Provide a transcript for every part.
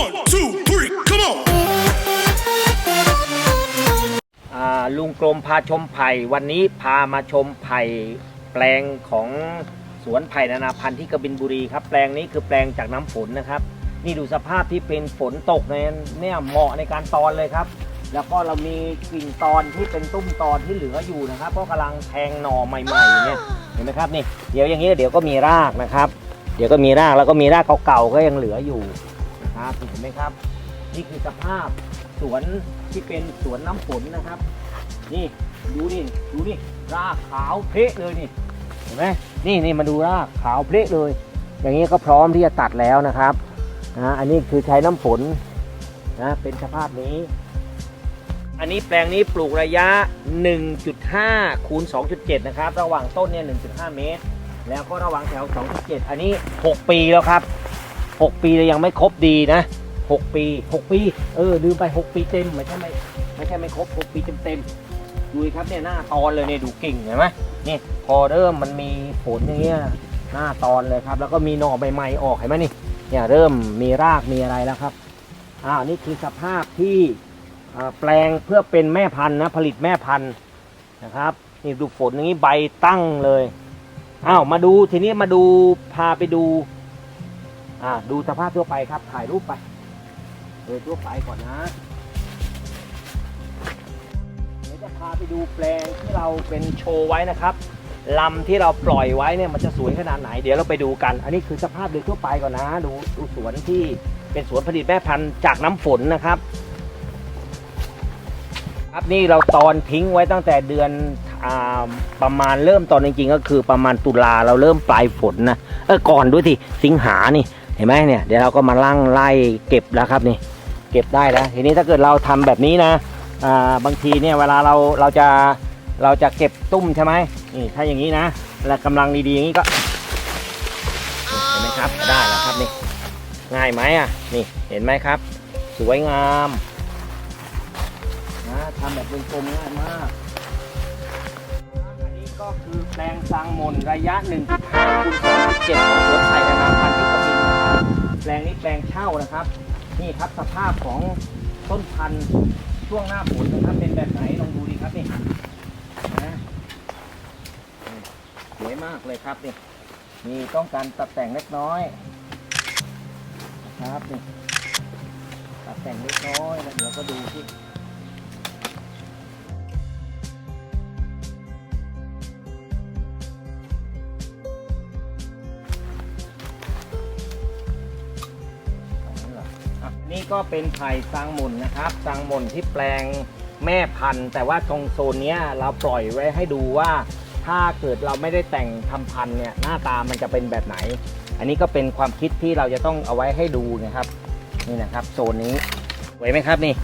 One, two, three, come on! อ่าลุงกรมพาชมไผ่วันนี้พามาชมไผ่แปลงของสวนไผ่นานาพันธุ์ที่กบินบุรีครับ แปลงนี้คือแปลงจากน้ำฝนนะครับ นี่ดูสภาพที่เป็นฝนตกในเนี่ยเหมาะในการตอนเลยครับ แล้วก็เรามีกิ่งตอนที่เป็นตุ้มตอนที่เหลืออยู่นะครับเพราะกำลังแทงหน่อใหม่ๆเนี่ยเห็นไหมครับนี่เดี๋ยวอย่างนี้เดี๋ยวก็มีรากนะครับ เดี๋ยวก็มีรากแล้วก็มีรากเก่าๆก็ยังเหลืออยู่ นะครับเห็นไหมครับ นี่คือสภาพสวนที่เป็นสวนน้ำฝนนะครับ นี่ดูนี่ดูนี่รากขาวเพละเลยนี่เห็นไหมนี่นี่มาดูรากขาวเพละเลย อย่างนี้ก็พร้อมที่จะตัดแล้วนะครับนะอันนี้คือใช้น้ำฝนนะเป็นสภาพนี้ อันนี้แปลงนี้ปลูกระยะ 1.5คูณ2.7 นะครับ ระหว่างต้นเนี่ย 1.5 เมตร แล้วก็ระหว่างแถว 2.7 อันนี้ 6 ปีแล้วครับ 6 ปีเลยยังไม่ครบดีนะ 6 ปี 6 ปี เออลืมไป 6 ปีเต็มไม่ใช่ไม่ไม่ใช่ไม่ครบ 6 ปีเต็มเต็มดูครับเนี่ยหน้าตอนเลยเนี่ยดูกิ่งเห็นไหมนี่พอเริ่มมันมีฝนอย่างเงี้ยหน้าตอนเลยครับ แล้วก็มีหน่อใหม่ๆออกเห็นไหมนี่เนี่ยเริ่มมีรากมีอะไรแล้วครับอ่านี่คือสภาพที่แปลงเพื่อเป็นแม่พันธุ์นะผลิตแม่พันธุ์นะครับนี่ดูฝนอย่างนี้ใบตั้งเลยอ้าวมาดูทีนี้มาดูพาไปดู อ่าดูสภาพทั่วไปครับ ถ่ายรูปไปโดยทั่วไปก่อนนะเดี๋ยวจะพาไปดูแปลงที่เราเป็นโชว์ไว้นะครับลำที่เราปล่อยไว้เนี่ยมันจะสวยขนาดไหนเดี๋ยวเราไปดูกัน อันนี้คือสภาพโดยทั่วไปก่อนนะ ดูดูสวนที่เป็นสวนผลิตแม่พันธุ์จากน้ำฝนนะครับ ครับนี่เราตอนทิ้งไว้ตั้งแต่เดือนอประมาณเริ่มตอนจริงๆก็คือประมาณตุลาเราเริ่มปลายฝนนะเออก่อนด้วยสิสิงหานี่ เห็นไหมเนี่ยเดี๋ยวเราก็มาลั่งไล่เก็บแล้วครับนี่เก็บได้แล้วทีนี้ถ้าเกิดเราทำแบบนี้นะอ่าบางทีเนี่ยเวลาเราเราจะเราจะเก็บตุ้มใช่ไหมนี่ถ้าอย่างนี้นะแล้วกำลังดีๆอย่างนี้ก็เห็นไหมครับได้แล้วครับนี่ง่ายไหมอะนี่เห็นไหมครับ สวยงามนะทำแบบเป็นกลมง่ายมากอันนี้ก็คือแปลงสังมนระยะ1.5คูณ2.7ของสวนไผ่นานาพันธุ์ที่กบิ นี้แปลงเช่านะครับ นี่ครับสภาพของต้นพันธุ์ช่วงหน้าฝนนะครับ เป็นแบบไหนลองดูดีครับนี่นะสวยมากเลยครับนี่มีต้องการตัดแต่งเล็กน้อยนะครับนี่ตัดแต่งเล็กน้อยแล้วเดี๋ยวก็ดูที่ ก็เป็นไผ่ซางหมุนนะครับซางหมุนที่แปลงแม่พันธุ์ แต่ว่าตรงโซนเนี้ยเราปล่อยไว้ให้ดูว่า ถ้าเกิดเราไม่ได้แต่งทำพันธุ์เนี่ยหน้าตามันจะเป็นแบบไหน อันนี้ก็เป็นความคิดที่เราจะต้องเอาไว้ให้ดูนะครับ นี่นะครับโซนนี้สวยไหมครับนี่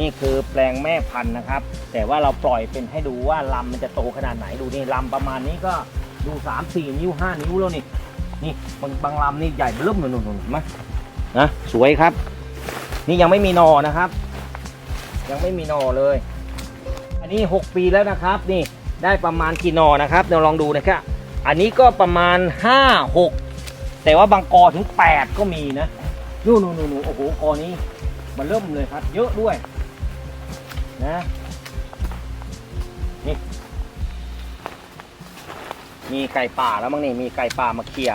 นี่คือแปลงแม่พันธุ์นะครับ แต่ว่าเราปล่อยเป็นให้ดูว่าลำมันจะโตขนาดไหนดูนี่ลำประมาณนี้ก็ดู3 4นิ้ว5นิ้วแล้วนี่นี่บางบางลำนี่ใหญ่เริ่มหนุนๆเห็นไหมนะสวยครับ นี่ยังไม่มีหนอนะครับ ยังไม่มีหนอเลย อันนี้ 6 ปีแล้วนะครับ นี่ได้ประมาณกี่หนอนะครับเดี๋ยวลองดูนะครับอันนี้ก็ประมาณ 5 6 แต่ว่าบางกอถึง 8 ก็มีนะนู่นนู่นนู่นโอ้โหกอนี้มันเริ่มเลยครับ เยอะด้วยนะนี่มีไก่ป่าแล้วมั้งนี่มีไก่ป่ามาเคลีย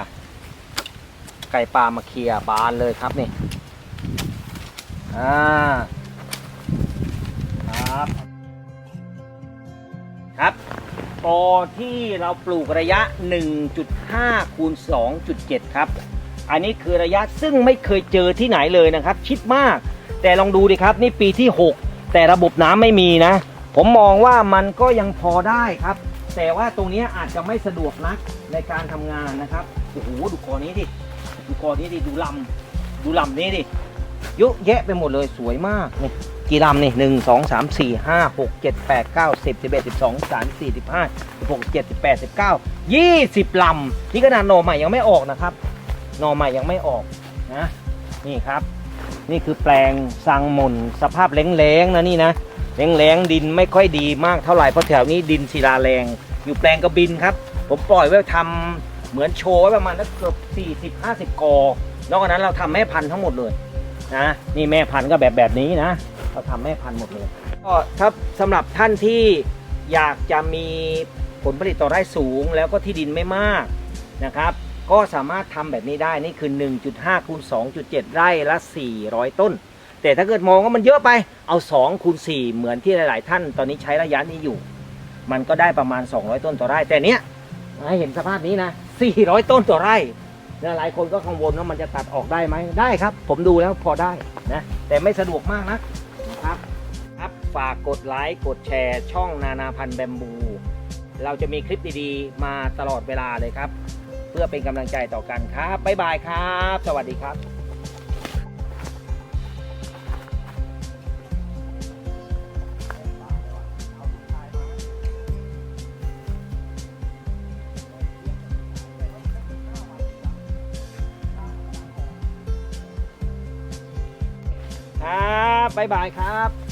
ไก่ป่ามาเคลียบานเลยครับนี่ อ่าครับ ครับกอที่เราปลูกระยะ 1.5คูณ2.7 ครับ อันนี้คือระยะซึ่งไม่เคยเจอที่ไหนเลยนะครับ ชิดมาก แต่ลองดูดิครับ นี่ปีที่ 6 แต่ระบบน้ำไม่มีนะ ผมมองว่ามันก็ยังพอได้ครับ แต่ว่าตรงนี้อาจจะไม่สะดวกนักในการทำงานนะครับ โอ้โห ดูกอนี้ดิ ดูกอนี้ดิ ดูลำดูลำนี้ดิ เยอะแยะไปหมดเลยสวยมากนี่กี่ลำนี่หนึ่งสองสามสี่ห้าหกเจ็ดแปดเก้าสิบสิบเอ็ดสิบสองสามสี่สิบห้าสิบหกเจ็ดสิบแปดสิบเก้ายี่สิบลำนี่ขนาดหน่อใหม่ยังไม่ออกนะครับหน่อใหม่ยังไม่ออกนะนี่ครับ นี่คือแปลงสังมนสภาพแล้งๆนะนี่นะแล้งๆดินไม่ค่อยดีมากเท่าไหร่เพราะแถวนี้ดินศิลาแรง อยู่แปลงกระบินครับ ผมปล่อยไว้ทำเหมือนโชว์ไว้ประมาณนักเกือบสี่สิบห้าสิบกอ นอกจากนั้นเราทำแม่พันธุ์ทั้งหมดเลย นะนี่แม่พันธุ์ก็แบบแบบนี้นะเราทำแม่พันธุ์หมดเลยก็ถ้าสำหรับท่านที่อยากจะมีผลผลิตต่อไร่สูง แล้วก็ที่ดินไม่มากนะครับ ก็สามารถทำแบบนี้ได้นี่คือ 1.5คูณ2.7 ไร่ละ 400 ต้น แต่ถ้าเกิดมองว่ามันเยอะไปเอา2คูณ4เหมือนที่หลาย ๆ ท่านตอนนี้ใช้ระยะนี้อยู่ มันก็ได้ประมาณ 200 ต้นต่อไร่แต่เนี้ยให้เห็นสภาพนี้นะ400 ต้นต่อไร่ นะหลายคนก็กังวลว่ามันจะตัดออกได้ไหมได้ครับ ผมดูแล้วพอได้นะแต่ไม่สะดวกมากนะครับครับฝากกดไลค์กดแชร์ ช่องนานาพันธ์แบมบู เราจะมีคลิปดีๆ มาตลอดเวลาเลยครับ เพื่อเป็นกำลังใจต่อกันครับบ๊ายบายครับ สวัสดีครับ บ๊ายบายครับ